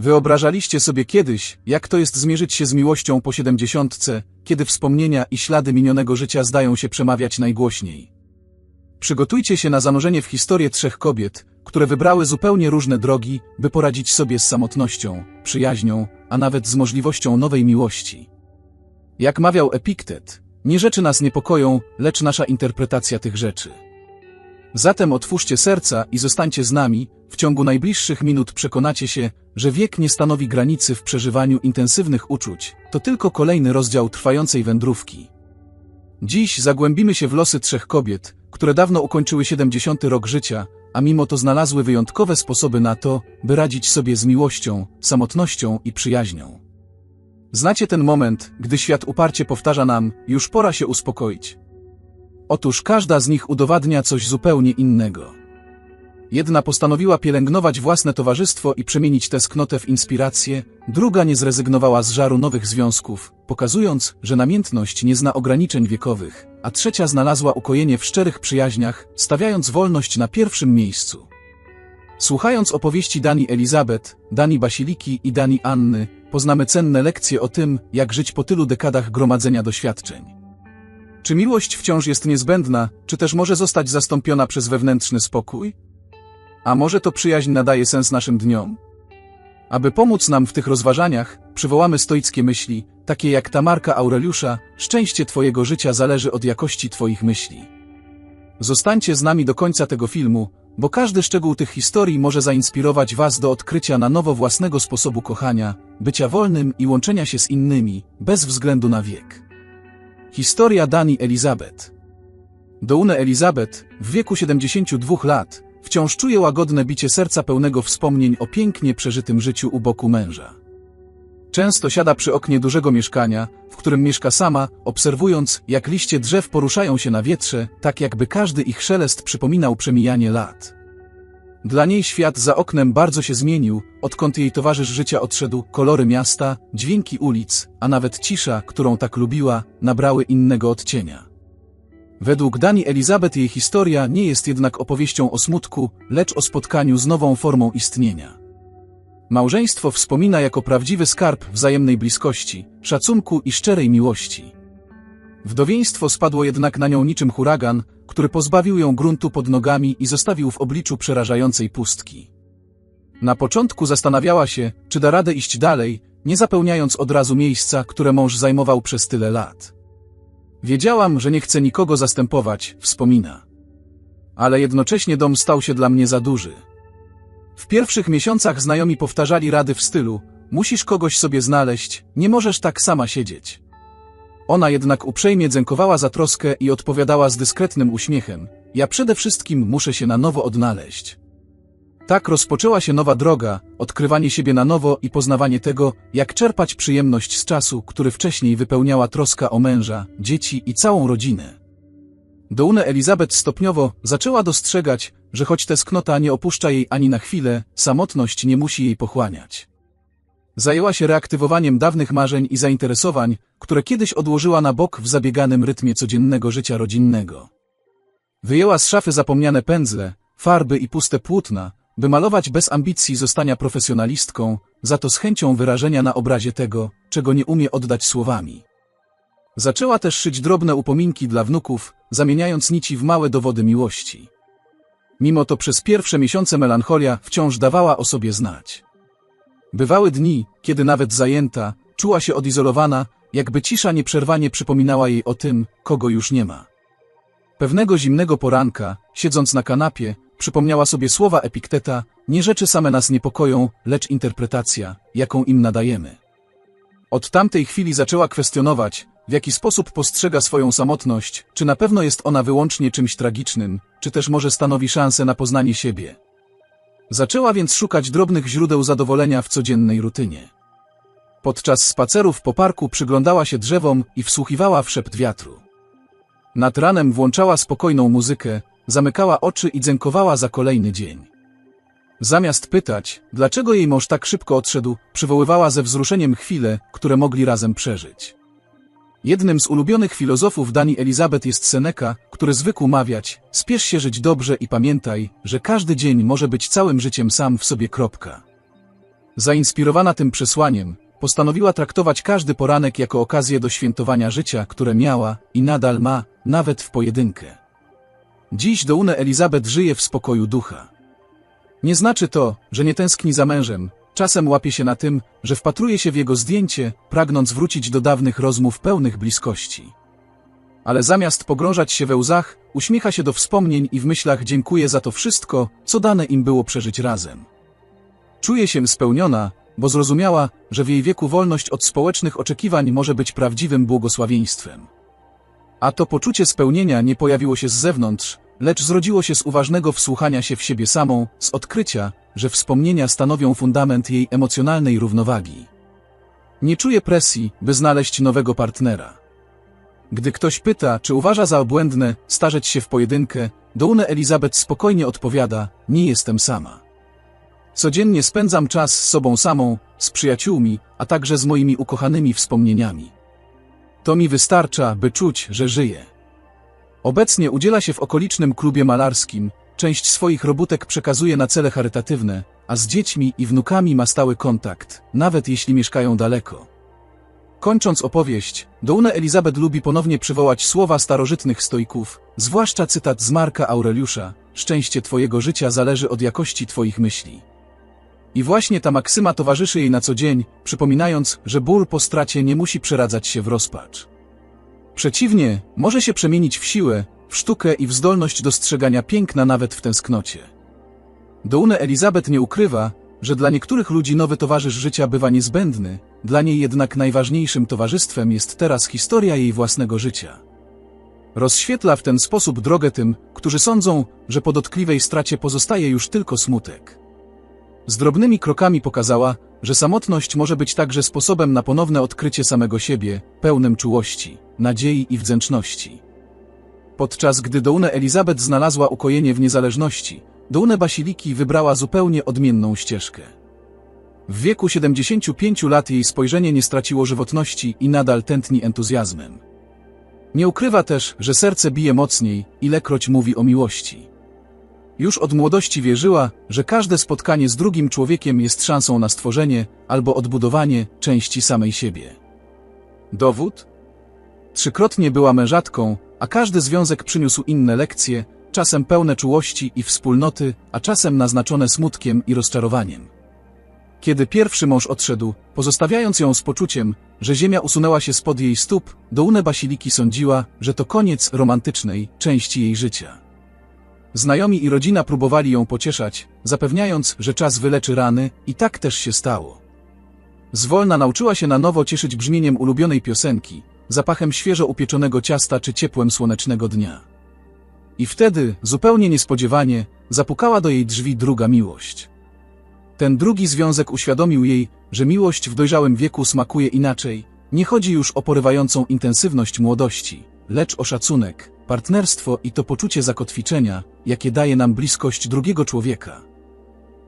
Wyobrażaliście sobie kiedyś, jak to jest zmierzyć się z miłością po siedemdziesiątce, kiedy wspomnienia i ślady minionego życia zdają się przemawiać najgłośniej. Przygotujcie się na zanurzenie w historię trzech kobiet, które wybrały zupełnie różne drogi, by poradzić sobie z samotnością, przyjaźnią, a nawet z możliwością nowej miłości. Jak mawiał Epiktet, nie rzeczy nas niepokoją, lecz nasza interpretacja tych rzeczy. Zatem otwórzcie serca i zostańcie z nami, w ciągu najbliższych minut przekonacie się, że wiek nie stanowi granicy w przeżywaniu intensywnych uczuć, to tylko kolejny rozdział trwającej wędrówki. Dziś zagłębimy się w losy trzech kobiet, które dawno ukończyły 70 rok życia, a mimo to znalazły wyjątkowe sposoby na to, by radzić sobie z miłością, samotnością i przyjaźnią. Znacie ten moment, gdy świat uparcie powtarza nam, już pora się uspokoić. Otóż każda z nich udowadnia coś zupełnie innego. Jedna postanowiła pielęgnować własne towarzystwo i przemienić tęsknotę w inspirację, druga nie zrezygnowała z żaru nowych związków, pokazując, że namiętność nie zna ograniczeń wiekowych, a trzecia znalazła ukojenie w szczerych przyjaźniach, stawiając wolność na pierwszym miejscu. Słuchając opowieści Dani Elizabeth, Dani Basiliki i Dani Anny, poznamy cenne lekcje o tym, jak żyć po tylu dekadach gromadzenia doświadczeń. Czy miłość wciąż jest niezbędna, czy też może zostać zastąpiona przez wewnętrzny spokój? A może to przyjaźń nadaje sens naszym dniom? Aby pomóc nam w tych rozważaniach, przywołamy stoickie myśli, takie jak ta marka Aureliusza, szczęście Twojego życia zależy od jakości Twoich myśli. Zostańcie z nami do końca tego filmu, bo każdy szczegół tych historii może zainspirować Was do odkrycia na nowo własnego sposobu kochania, bycia wolnym i łączenia się z innymi, bez względu na wiek. Historia Dani Elizabeth Doune Elizabeth, w wieku 72 lat, wciąż czuje łagodne bicie serca pełnego wspomnień o pięknie przeżytym życiu u boku męża. Często siada przy oknie dużego mieszkania, w którym mieszka sama, obserwując, jak liście drzew poruszają się na wietrze, tak jakby każdy ich szelest przypominał przemijanie lat. Dla niej świat za oknem bardzo się zmienił, odkąd jej towarzysz życia odszedł, kolory miasta, dźwięki ulic, a nawet cisza, którą tak lubiła, nabrały innego odcienia. Według Dani Elizabeth jej historia nie jest jednak opowieścią o smutku, lecz o spotkaniu z nową formą istnienia. Małżeństwo wspomina jako prawdziwy skarb wzajemnej bliskości, szacunku i szczerej miłości. Wdowieństwo spadło jednak na nią niczym huragan, który pozbawił ją gruntu pod nogami i zostawił w obliczu przerażającej pustki. Na początku zastanawiała się, czy da radę iść dalej, nie zapełniając od razu miejsca, które mąż zajmował przez tyle lat. Wiedziałam, że nie chcę nikogo zastępować, wspomina. Ale jednocześnie dom stał się dla mnie za duży. W pierwszych miesiącach znajomi powtarzali rady w stylu: Musisz kogoś sobie znaleźć, nie możesz tak sama siedzieć. Ona jednak uprzejmie dziękowała za troskę i odpowiadała z dyskretnym uśmiechem: Ja przede wszystkim muszę się na nowo odnaleźć. Tak rozpoczęła się nowa droga, odkrywanie siebie na nowo i poznawanie tego, jak czerpać przyjemność z czasu, który wcześniej wypełniała troska o męża, dzieci i całą rodzinę. Doune Elizabeth stopniowo zaczęła dostrzegać, że choć tęsknota nie opuszcza jej ani na chwilę, samotność nie musi jej pochłaniać. Zajęła się reaktywowaniem dawnych marzeń i zainteresowań, które kiedyś odłożyła na bok w zabieganym rytmie codziennego życia rodzinnego. Wyjęła z szafy zapomniane pędzle, farby i puste płótna, by malować bez ambicji zostania profesjonalistką, za to z chęcią wyrażenia na obrazie tego, czego nie umie oddać słowami. Zaczęła też szyć drobne upominki dla wnuków, zamieniając nici w małe dowody miłości. Mimo to przez pierwsze miesiące melancholia wciąż dawała o sobie znać. Bywały dni, kiedy nawet zajęta, czuła się odizolowana, jakby cisza nieprzerwanie przypominała jej o tym, kogo już nie ma. Pewnego zimnego poranka, siedząc na kanapie, przypomniała sobie słowa Epikteta, nie rzeczy same nas niepokoją, lecz interpretacja, jaką im nadajemy. Od tamtej chwili zaczęła kwestionować, w jaki sposób postrzega swoją samotność, czy na pewno jest ona wyłącznie czymś tragicznym, czy też może stanowi szansę na poznanie siebie. Zaczęła więc szukać drobnych źródeł zadowolenia w codziennej rutynie. Podczas spacerów po parku przyglądała się drzewom i wsłuchiwała w szept wiatru. Nad ranem włączała spokojną muzykę, zamykała oczy i dzękowała za kolejny dzień. Zamiast pytać, dlaczego jej mąż tak szybko odszedł, przywoływała ze wzruszeniem chwile, które mogli razem przeżyć. Jednym z ulubionych filozofów Dani Elizabeth jest Seneca, który zwykł mawiać, spiesz się żyć dobrze i pamiętaj, że każdy dzień może być całym życiem sam w sobie kropka. Zainspirowana tym przesłaniem, postanowiła traktować każdy poranek jako okazję do świętowania życia, które miała i nadal ma, nawet w pojedynkę. Dziś Doune Elizabeth żyje w spokoju ducha. Nie znaczy to, że nie tęskni za mężem, czasem łapie się na tym, że wpatruje się w jego zdjęcie, pragnąc wrócić do dawnych rozmów pełnych bliskości. Ale zamiast pogrążać się we łzach, uśmiecha się do wspomnień i w myślach dziękuję za to wszystko, co dane im było przeżyć razem. Czuje się spełniona, bo zrozumiała, że w jej wieku wolność od społecznych oczekiwań może być prawdziwym błogosławieństwem. A to poczucie spełnienia nie pojawiło się z zewnątrz, lecz zrodziło się z uważnego wsłuchania się w siebie samą, z odkrycia, że wspomnienia stanowią fundament jej emocjonalnej równowagi. Nie czuje presji, by znaleźć nowego partnera. Gdy ktoś pyta, czy uważa za obłędne starzeć się w pojedynkę, Doune Elizabeth spokojnie odpowiada, nie jestem sama. Codziennie spędzam czas z sobą samą, z przyjaciółmi, a także z moimi ukochanymi wspomnieniami. To mi wystarcza, by czuć, że żyję. Obecnie udziela się w okolicznym klubie malarskim, część swoich robótek przekazuje na cele charytatywne, a z dziećmi i wnukami ma stały kontakt, nawet jeśli mieszkają daleko. Kończąc opowieść, Doune Elizabeth lubi ponownie przywołać słowa starożytnych stoików, zwłaszcza cytat z Marka Aureliusza: Szczęście Twojego życia zależy od jakości Twoich myśli. I właśnie ta maksyma towarzyszy jej na co dzień, przypominając, że ból po stracie nie musi przeradzać się w rozpacz. Przeciwnie, może się przemienić w siłę, w sztukę i w zdolność dostrzegania piękna nawet w tęsknocie. Doune Elizabeth nie ukrywa, że dla niektórych ludzi nowy towarzysz życia bywa niezbędny, dla niej jednak najważniejszym towarzystwem jest teraz historia jej własnego życia. Rozświetla w ten sposób drogę tym, którzy sądzą, że po dotkliwej stracie pozostaje już tylko smutek. Z drobnymi krokami pokazała, że samotność może być także sposobem na ponowne odkrycie samego siebie, pełnym czułości, nadziei i wdzięczności. Podczas gdy Doune Elizabeth znalazła ukojenie w niezależności, Doune Basiliki wybrała zupełnie odmienną ścieżkę. W wieku 75 lat jej spojrzenie nie straciło żywotności i nadal tętni entuzjazmem. Nie ukrywa też, że serce bije mocniej, ilekroć mówi o miłości. Już od młodości wierzyła, że każde spotkanie z drugim człowiekiem jest szansą na stworzenie albo odbudowanie części samej siebie. Dowód? Trzykrotnie była mężatką, a każdy związek przyniósł inne lekcje, czasem pełne czułości i wspólnoty, a czasem naznaczone smutkiem i rozczarowaniem. Kiedy pierwszy mąż odszedł, pozostawiając ją z poczuciem, że ziemia usunęła się spod jej stóp, Doune Basiliki sądziła, że to koniec romantycznej części jej życia. Znajomi i rodzina próbowali ją pocieszać, zapewniając, że czas wyleczy rany, i tak też się stało. Zwolna nauczyła się na nowo cieszyć brzmieniem ulubionej piosenki, zapachem świeżo upieczonego ciasta czy ciepłem słonecznego dnia. I wtedy, zupełnie niespodziewanie, zapukała do jej drzwi druga miłość. Ten drugi związek uświadomił jej, że miłość w dojrzałym wieku smakuje inaczej, nie chodzi już o porywającą intensywność młodości, lecz o szacunek, partnerstwo i to poczucie zakotwiczenia, jakie daje nam bliskość drugiego człowieka.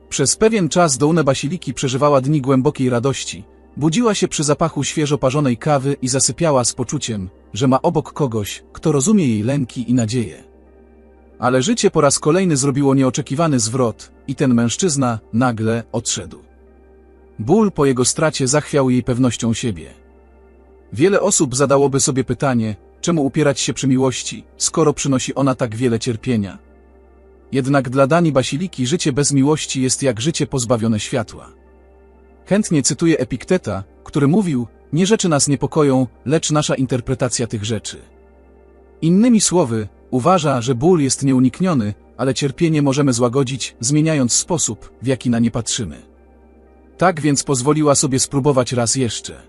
Przez pewien czas Doune Basiliki przeżywała dni głębokiej radości, budziła się przy zapachu świeżo parzonej kawy i zasypiała z poczuciem, że ma obok kogoś, kto rozumie jej lęki i nadzieje. Ale życie po raz kolejny zrobiło nieoczekiwany zwrot i ten mężczyzna nagle odszedł. Ból po jego stracie zachwiał jej pewnością siebie. Wiele osób zadałoby sobie pytanie, czemu upierać się przy miłości, skoro przynosi ona tak wiele cierpienia. Jednak dla Dani Basiliki życie bez miłości jest jak życie pozbawione światła. Chętnie cytuję Epikteta, który mówił, nie rzeczy nas niepokoją, lecz nasza interpretacja tych rzeczy. Innymi słowy, uważa, że ból jest nieunikniony, ale cierpienie możemy złagodzić, zmieniając sposób, w jaki na nie patrzymy. Tak więc pozwoliła sobie spróbować raz jeszcze.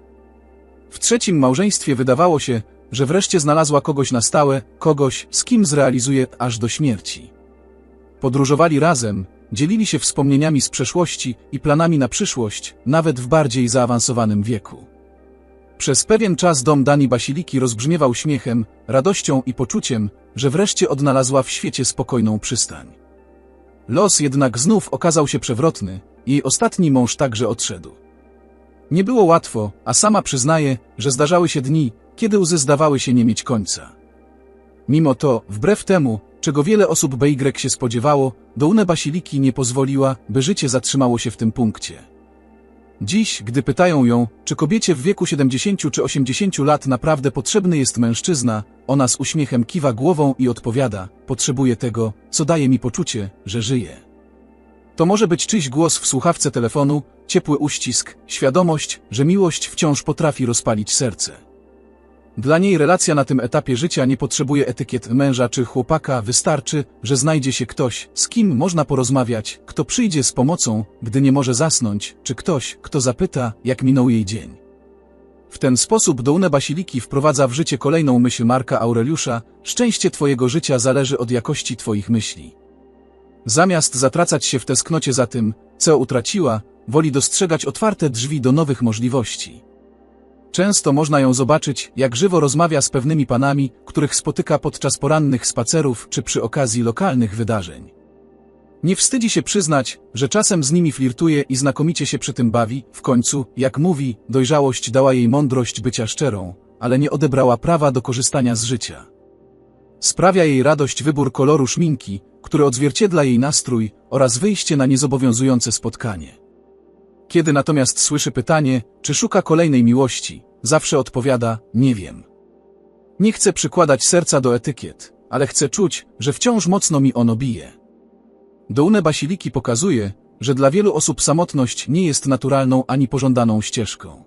W trzecim małżeństwie wydawało się, że wreszcie znalazła kogoś na stałe, kogoś, z kim zrealizuje aż do śmierci. Podróżowali razem, dzielili się wspomnieniami z przeszłości i planami na przyszłość, nawet w bardziej zaawansowanym wieku. Przez pewien czas dom Dani Basiliki rozbrzmiewał śmiechem, radością i poczuciem, że wreszcie odnalazła w świecie spokojną przystań. Los jednak znów okazał się przewrotny, jej ostatni mąż także odszedł. Nie było łatwo, a sama przyznaje, że zdarzały się dni, kiedy łzy zdawały się nie mieć końca. Mimo to, wbrew temu, czego wiele osób BY się spodziewało, Doune Basiliki nie pozwoliła, by życie zatrzymało się w tym punkcie. Dziś, gdy pytają ją, czy kobiecie w wieku 70 czy 80 lat naprawdę potrzebny jest mężczyzna, ona z uśmiechem kiwa głową i odpowiada: Potrzebuję tego, co daje mi poczucie, że żyję. To może być czyjś głos w słuchawce telefonu, ciepły uścisk, świadomość, że miłość wciąż potrafi rozpalić serce. Dla niej relacja na tym etapie życia nie potrzebuje etykiet męża czy chłopaka, wystarczy, że znajdzie się ktoś, z kim można porozmawiać, kto przyjdzie z pomocą, gdy nie może zasnąć, czy ktoś, kto zapyta, jak minął jej dzień. W ten sposób Doune Basiliki wprowadza w życie kolejną myśl Marka Aureliusza, szczęście twojego życia zależy od jakości twoich myśli. Zamiast zatracać się w tesknocie za tym, co utraciła, woli dostrzegać otwarte drzwi do nowych możliwości. Często można ją zobaczyć, jak żywo rozmawia z pewnymi panami, których spotyka podczas porannych spacerów czy przy okazji lokalnych wydarzeń. Nie wstydzi się przyznać, że czasem z nimi flirtuje i znakomicie się przy tym bawi, w końcu, jak mówi, dojrzałość dała jej mądrość bycia szczerą, ale nie odebrała prawa do korzystania z życia. Sprawia jej radość wybór koloru szminki, który odzwierciedla jej nastrój oraz wyjście na niezobowiązujące spotkanie. Kiedy natomiast słyszy pytanie, czy szuka kolejnej miłości, zawsze odpowiada, nie wiem. Nie chcę przykładać serca do etykiet, ale chcę czuć, że wciąż mocno mi ono bije. Doune Basiliki pokazuje, że dla wielu osób samotność nie jest naturalną ani pożądaną ścieżką.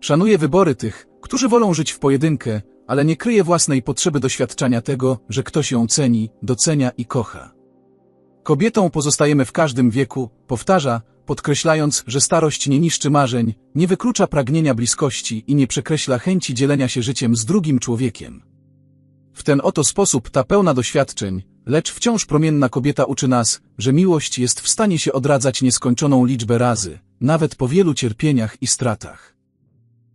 Szanuje wybory tych, którzy wolą żyć w pojedynkę, ale nie kryje własnej potrzeby doświadczania tego, że ktoś ją ceni, docenia i kocha. Kobietą pozostajemy w każdym wieku, powtarza, podkreślając, że starość nie niszczy marzeń, nie wyklucza pragnienia bliskości i nie przekreśla chęci dzielenia się życiem z drugim człowiekiem. W ten oto sposób ta pełna doświadczeń, lecz wciąż promienna kobieta uczy nas, że miłość jest w stanie się odradzać nieskończoną liczbę razy, nawet po wielu cierpieniach i stratach.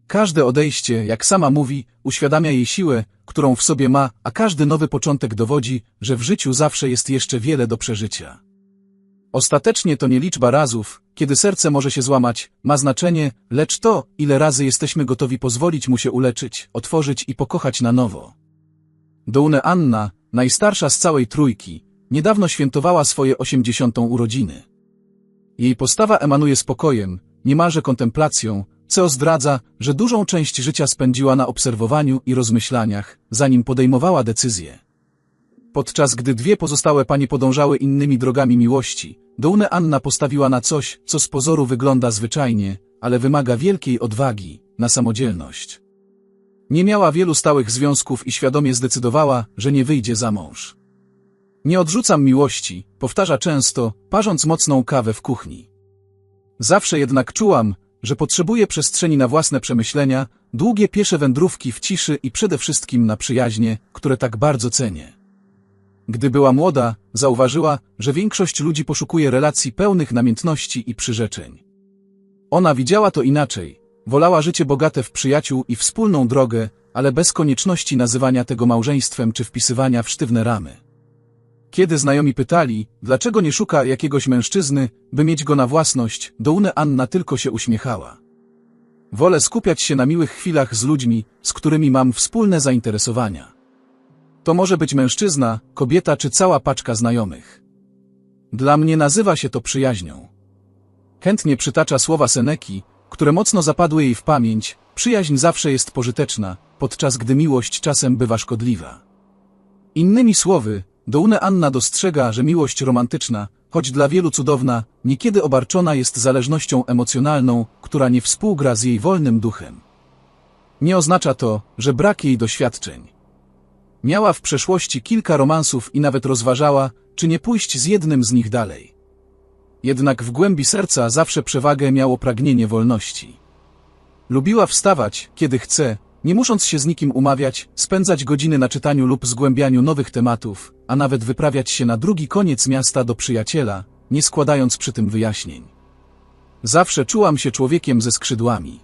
Każde odejście, jak sama mówi, uświadamia jej siłę, którą w sobie ma, a każdy nowy początek dowodzi, że w życiu zawsze jest jeszcze wiele do przeżycia. Ostatecznie to nie liczba razów, kiedy serce może się złamać, ma znaczenie, lecz to, ile razy jesteśmy gotowi pozwolić mu się uleczyć, otworzyć i pokochać na nowo. Doune Anna, najstarsza z całej trójki, niedawno świętowała swoje osiemdziesiątą urodziny. Jej postawa emanuje spokojem, niemalże kontemplacją, co zdradza, że dużą część życia spędziła na obserwowaniu i rozmyślaniach, zanim podejmowała decyzje. Podczas gdy dwie pozostałe panie podążały innymi drogami miłości, Doune Anna postawiła na coś, co z pozoru wygląda zwyczajnie, ale wymaga wielkiej odwagi, na samodzielność. Nie miała wielu stałych związków i świadomie zdecydowała, że nie wyjdzie za mąż. Nie odrzucam miłości, powtarza często, parząc mocną kawę w kuchni. Zawsze jednak czułam, że potrzebuję przestrzeni na własne przemyślenia, długie piesze wędrówki w ciszy i przede wszystkim na przyjaźnie, które tak bardzo cenię. Gdy była młoda, zauważyła, że większość ludzi poszukuje relacji pełnych namiętności i przyrzeczeń. Ona widziała to inaczej. Wolała życie bogate w przyjaciół i wspólną drogę, ale bez konieczności nazywania tego małżeństwem czy wpisywania w sztywne ramy. Kiedy znajomi pytali, dlaczego nie szuka jakiegoś mężczyzny, by mieć go na własność, Doune Anna tylko się uśmiechała. Wolę skupiać się na miłych chwilach z ludźmi, z którymi mam wspólne zainteresowania. To może być mężczyzna, kobieta czy cała paczka znajomych. Dla mnie nazywa się to przyjaźnią. Chętnie przytacza słowa Seneki, które mocno zapadły jej w pamięć, przyjaźń zawsze jest pożyteczna, podczas gdy miłość czasem bywa szkodliwa. Innymi słowy, Doune Anna dostrzega, że miłość romantyczna, choć dla wielu cudowna, niekiedy obarczona jest zależnością emocjonalną, która nie współgra z jej wolnym duchem. Nie oznacza to, że brak jej doświadczeń. Miała w przeszłości kilka romansów i nawet rozważała, czy nie pójść z jednym z nich dalej. Jednak w głębi serca zawsze przewagę miało pragnienie wolności. Lubiła wstawać, kiedy chce, nie musząc się z nikim umawiać, spędzać godziny na czytaniu lub zgłębianiu nowych tematów, a nawet wyprawiać się na drugi koniec miasta do przyjaciela, nie składając przy tym wyjaśnień. Zawsze czułam się człowiekiem ze skrzydłami.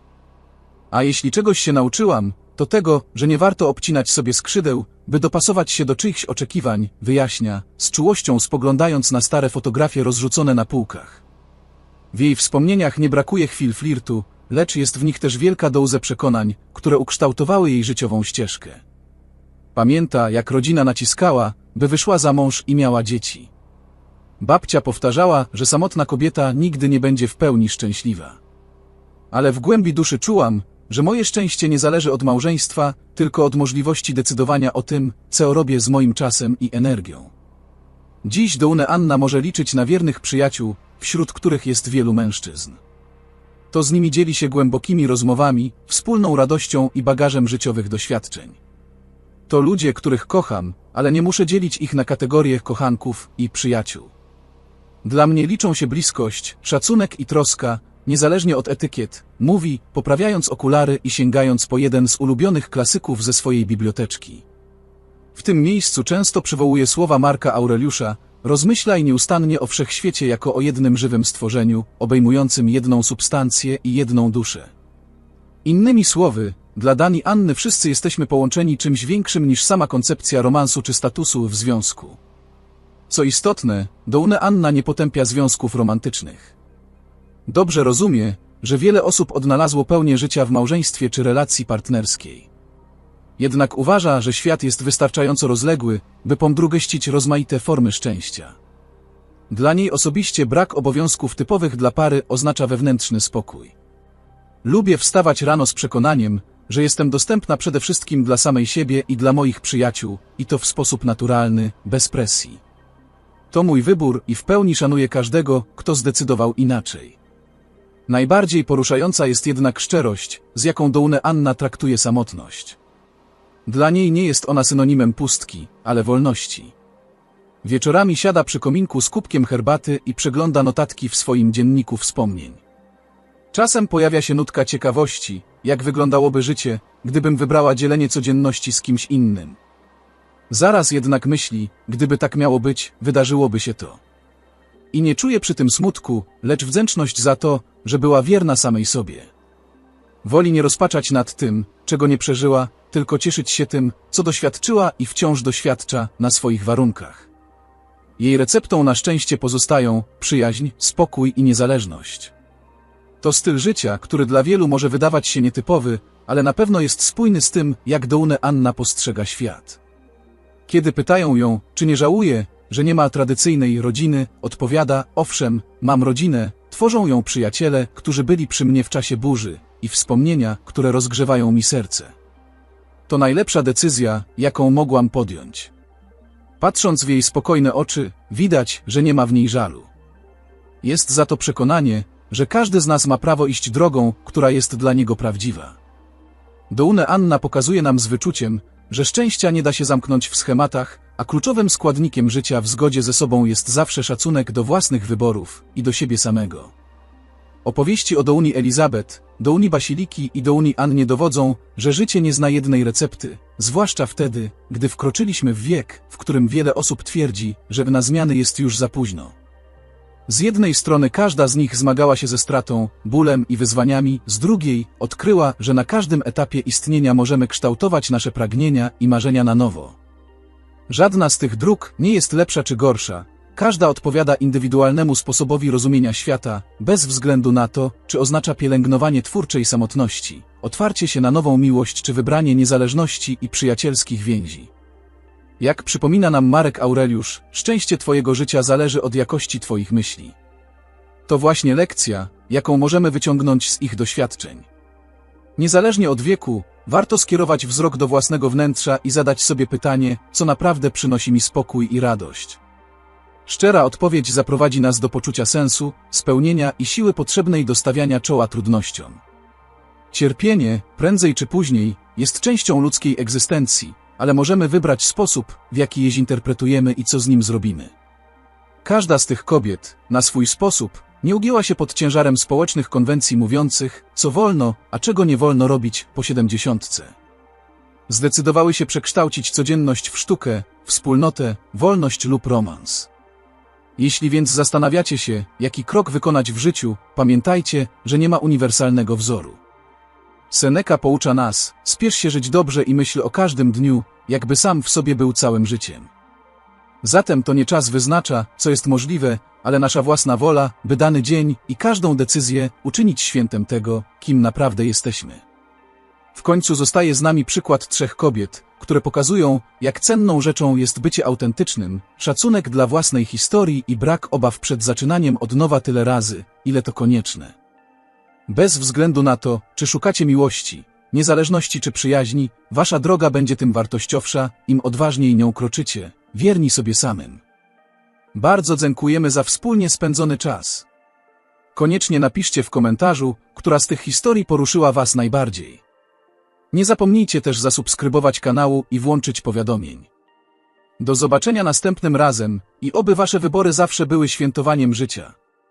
A jeśli czegoś się nauczyłam, to tego, że nie warto obcinać sobie skrzydeł, by dopasować się do czyichś oczekiwań, wyjaśnia, z czułością spoglądając na stare fotografie rozrzucone na półkach. W jej wspomnieniach nie brakuje chwil flirtu, lecz jest w nich też wielka doza przekonań, które ukształtowały jej życiową ścieżkę. Pamięta, jak rodzina naciskała, by wyszła za mąż i miała dzieci. Babcia powtarzała, że samotna kobieta nigdy nie będzie w pełni szczęśliwa. ale w głębi duszy czułam, że moje szczęście nie zależy od małżeństwa, tylko od możliwości decydowania o tym, co robię z moim czasem i energią. Dziś Doune Anna może liczyć na wiernych przyjaciół, wśród których jest wielu mężczyzn. To z nimi dzieli się głębokimi rozmowami, wspólną radością i bagażem życiowych doświadczeń. To ludzie, których kocham, ale nie muszę dzielić ich na kategorie kochanków i przyjaciół. Dla mnie liczą się bliskość, szacunek i troska, niezależnie od etykiet, mówi, poprawiając okulary i sięgając po jeden z ulubionych klasyków ze swojej biblioteczki. W tym miejscu często przywołuje słowa Marka Aureliusza, rozmyślaj nieustannie o wszechświecie jako o jednym żywym stworzeniu, obejmującym jedną substancję i jedną duszę. Innymi słowy, dla Dani Anny wszyscy jesteśmy połączeni czymś większym niż sama koncepcja romansu czy statusu w związku. Co istotne, Doune Anna nie potępia związków romantycznych. Dobrze rozumie, że wiele osób odnalazło pełnię życia w małżeństwie czy relacji partnerskiej. Jednak uważa, że świat jest wystarczająco rozległy, by pomdrugeścić rozmaite formy szczęścia. Dla niej osobiście brak obowiązków typowych dla pary oznacza wewnętrzny spokój. Lubię wstawać rano z przekonaniem, że jestem dostępna przede wszystkim dla samej siebie i dla moich przyjaciół, i to w sposób naturalny, bez presji. To mój wybór i w pełni szanuję każdego, kto zdecydował inaczej. Najbardziej poruszająca jest jednak szczerość, z jaką Doune Anna traktuje samotność. Dla niej nie jest ona synonimem pustki, ale wolności. Wieczorami siada przy kominku z kubkiem herbaty i przegląda notatki w swoim dzienniku wspomnień. Czasem pojawia się nutka ciekawości, jak wyglądałoby życie, gdybym wybrała dzielenie codzienności z kimś innym. Zaraz jednak myśli, gdyby tak miało być, wydarzyłoby się to. I nie czuje przy tym smutku, lecz wdzięczność za to, że była wierna samej sobie. Woli nie rozpaczać nad tym, czego nie przeżyła, tylko cieszyć się tym, co doświadczyła i wciąż doświadcza na swoich warunkach. Jej receptą na szczęście pozostają przyjaźń, spokój i niezależność. To styl życia, który dla wielu może wydawać się nietypowy, ale na pewno jest spójny z tym, jak Doune Anna postrzega świat. Kiedy pytają ją, czy nie żałuje, że nie ma tradycyjnej rodziny, odpowiada, owszem, mam rodzinę, tworzą ją przyjaciele, którzy byli przy mnie w czasie burzy i wspomnienia, które rozgrzewają mi serce. To najlepsza decyzja, jaką mogłam podjąć. Patrząc w jej spokojne oczy, widać, że nie ma w niej żalu. Jest za to przekonanie, że każdy z nas ma prawo iść drogą, która jest dla niego prawdziwa. Doune Anna pokazuje nam z wyczuciem, że szczęścia nie da się zamknąć w schematach, a kluczowym składnikiem życia w zgodzie ze sobą jest zawsze szacunek do własnych wyborów i do siebie samego. Opowieści o Douni Elizabeth, Douni Basiliki i Douni Annie dowodzą, że życie nie zna jednej recepty, zwłaszcza wtedy, gdy wkroczyliśmy w wiek, w którym wiele osób twierdzi, że na zmiany jest już za późno. Z jednej strony każda z nich zmagała się ze stratą, bólem i wyzwaniami, z drugiej odkryła, że na każdym etapie istnienia możemy kształtować nasze pragnienia i marzenia na nowo. Żadna z tych dróg nie jest lepsza czy gorsza, każda odpowiada indywidualnemu sposobowi rozumienia świata, bez względu na to, czy oznacza pielęgnowanie twórczej samotności, otwarcie się na nową miłość czy wybranie niezależności i przyjacielskich więzi. Jak przypomina nam Marek Aureliusz, szczęście Twojego życia zależy od jakości Twoich myśli. To właśnie lekcja, jaką możemy wyciągnąć z ich doświadczeń. Niezależnie od wieku, warto skierować wzrok do własnego wnętrza i zadać sobie pytanie, co naprawdę przynosi mi spokój i radość. Szczera odpowiedź zaprowadzi nas do poczucia sensu, spełnienia i siły potrzebnej do stawiania czoła trudnościom. Cierpienie, prędzej czy później, jest częścią ludzkiej egzystencji, ale możemy wybrać sposób, w jaki je zinterpretujemy i co z nim zrobimy. Każda z tych kobiet, na swój sposób, nie ugięła się pod ciężarem społecznych konwencji mówiących, co wolno, a czego nie wolno robić po siedemdziesiątce. Zdecydowały się przekształcić codzienność w sztukę, wspólnotę, wolność lub romans. Jeśli więc zastanawiacie się, jaki krok wykonać w życiu, pamiętajcie, że nie ma uniwersalnego wzoru. Seneca poucza nas, spiesz się żyć dobrze i myśl o każdym dniu, jakby sam w sobie był całym życiem. Zatem to nie czas wyznacza, co jest możliwe, ale nasza własna wola, by dany dzień i każdą decyzję uczynić świętem tego, kim naprawdę jesteśmy. W końcu zostaje z nami przykład trzech kobiet, które pokazują, jak cenną rzeczą jest bycie autentycznym, szacunek dla własnej historii i brak obaw przed zaczynaniem od nowa tyle razy, ile to konieczne. Bez względu na to, czy szukacie miłości, niezależności czy przyjaźni, wasza droga będzie tym wartościowsza, im odważniej nią kroczycie, wierni sobie samym. Bardzo dziękujemy za wspólnie spędzony czas. Koniecznie napiszcie w komentarzu, która z tych historii poruszyła was najbardziej. Nie zapomnijcie też zasubskrybować kanału i włączyć powiadomień. Do zobaczenia następnym razem i oby wasze wybory zawsze były świętowaniem życia.